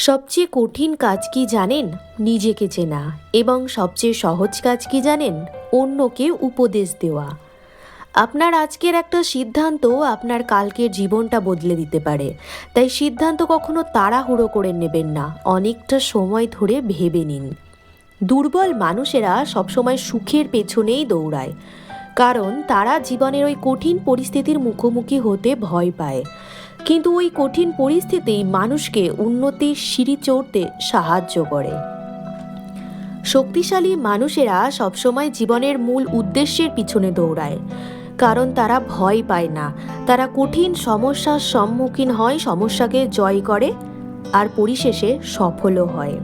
সবচেয়ে কঠিন কাজ কি জানেন? নিজেকে চেনা এবং সবচেয়ে সহজ কাজ কি জানেন? অন্যকে উপদেশ দেওয়া। আপনার আজকের একটা সিদ্ধান্ত আপনার কালকের জীবনটা বদলে দিতে পারে। তাই সিদ্ধান্ত কখনো তাড়াহুড়ো করে নেবেন না। অনেকটা সময় ধরে ভেবে নিন। দুর্বল মানুষেরা সবসময় সুখের পেছনেই দৌড়ায়। কারণ তারা জীবনের ওই কঠিন পরিস্থিতির মুখোমুখি হতে ভয় পায়। কিন্তু ওই কঠিন পরিস্থিতি মানুষকে উন্নতির সিঁড়ি চড়তে সাহায্য করে। শক্তিশালী মানুষেরা সবসময় জীবনের মূল উদ্দেশ্যের পিছনে দৌড়ায়, কারণ তারা ভয় পায় না। তারা কঠিন সমস্যার সম্মুখীন হয়, সমস্যাকে জয় করে আর পরিশেষে সফলও হয়।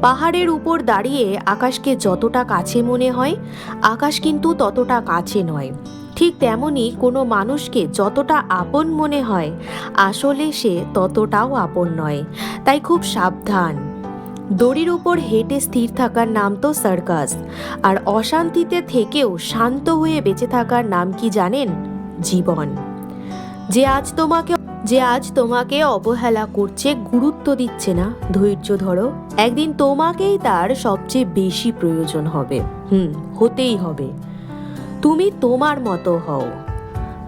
পাহাড়ের উপর দাঁড়িয়ে আকাশকে যতটা কাছে মনে হয়, আকাশ কিন্তু ততটা কাছে নয়। ঠিক তেমনই কোনো মানুষকে যতটা আপন মনে হয়, আসলে সে ততটাও আপন নয়, তাই খুব সাবধান। দড়ির উপর হেঁটে স্থির থাকার নাম তো সার্কাস, আর অশান্তিতে থেকেও শান্ত হয়ে বেঁচে থাকার নাম কি জানেন? জীবন। যে আজ তোমাকে, যে আজ তোমাকে অবহেলা করছে, গুরুত্ব দিচ্ছে না, ধৈর্য ধরো। একদিন তোমাকেই তার সবচেয়ে বেশি প্রয়োজন হবে। হুম, হতেই হবে। তুমি তোমার মতো হও।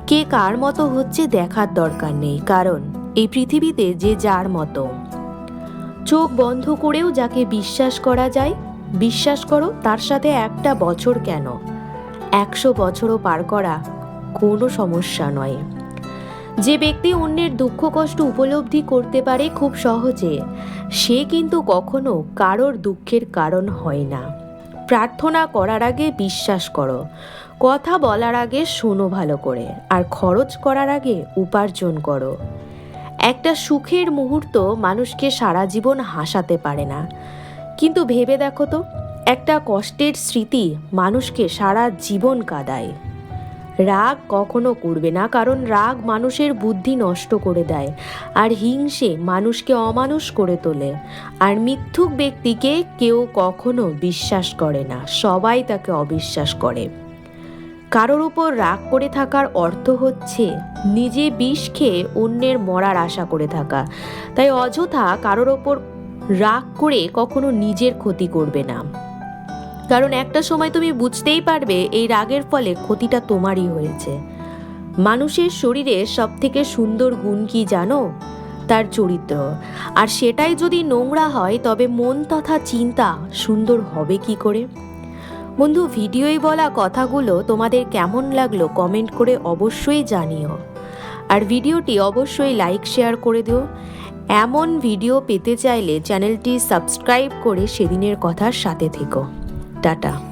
কে কার মতো হচ্ছে দেখার দরকার নেই, কারণ এই পৃথিবীতে যে যার মতো। চোখ বন্ধ করেও যাকে বিশ্বাস করা যায়, বিশ্বাস করো তার সাথে একটা বছর কেন? একশো বছরও পার করা কোনো সমস্যা নয়। যে ব্যক্তি অন্যের দুঃখ কষ্ট উপলব্ধি করতে পারে খুব সহজে, সে কিন্তু কখনো কারোর দুঃখের কারণ হয় না। প্রার্থনা করার আগে বিশ্বাস করো। কথা বলার আগে শোনো ভালো করে, আর খরচ করার আগে উপার্জন করো। একটা সুখের মুহূর্ত মানুষকে সারা জীবন হাসাতে পারে না। কিন্তু ভেবে দেখো তো, একটা কষ্টের স্মৃতি মানুষকে সারা জীবন কাঁদায়। রাগ কখনো করবে না, কারণ রাগ মানুষের বুদ্ধি নষ্ট করে দেয় আর হিংসে মানুষকে অমানুষ করে তোলে। আর মিথ্যুক ব্যক্তিকে কেউ কখনো বিশ্বাস করে না, সবাই তাকে অবিশ্বাস করে। কারোর উপর রাগ করে থাকার অর্থ হচ্ছে নিজে বিষ খেয়ে অন্যের মরার আশা করে থাকা। তাই অযথা কারোর ওপর রাগ করে কখনো নিজের ক্ষতি করবে না। কারণ একটা সময় তুমি বুঝতেই পারবে এই রাগের ফলে ক্ষতিটা তোমারই হয়েছে। মানুষের শরীরে সব থেকে সুন্দর গুণ কি জানো? তার চরিত্র। আর সেটাই যদি নোংরা হয়, তবে মন তথা চিন্তা সুন্দর হবে কি করে? বন্ধু, ভিডিওয় বলা কথাগুলো তোমাদের কেমন লাগল কমেন্ট করে অবশ্যই জানিও। আর ভিডিওটি অবশ্যই লাইক, শেয়ার করে দিও। এমন ভিডিও পেতে চাইলে চ্যানেলটি সাবস্ক্রাইব করে সেদিনের কথার সাথে থেকো। Data.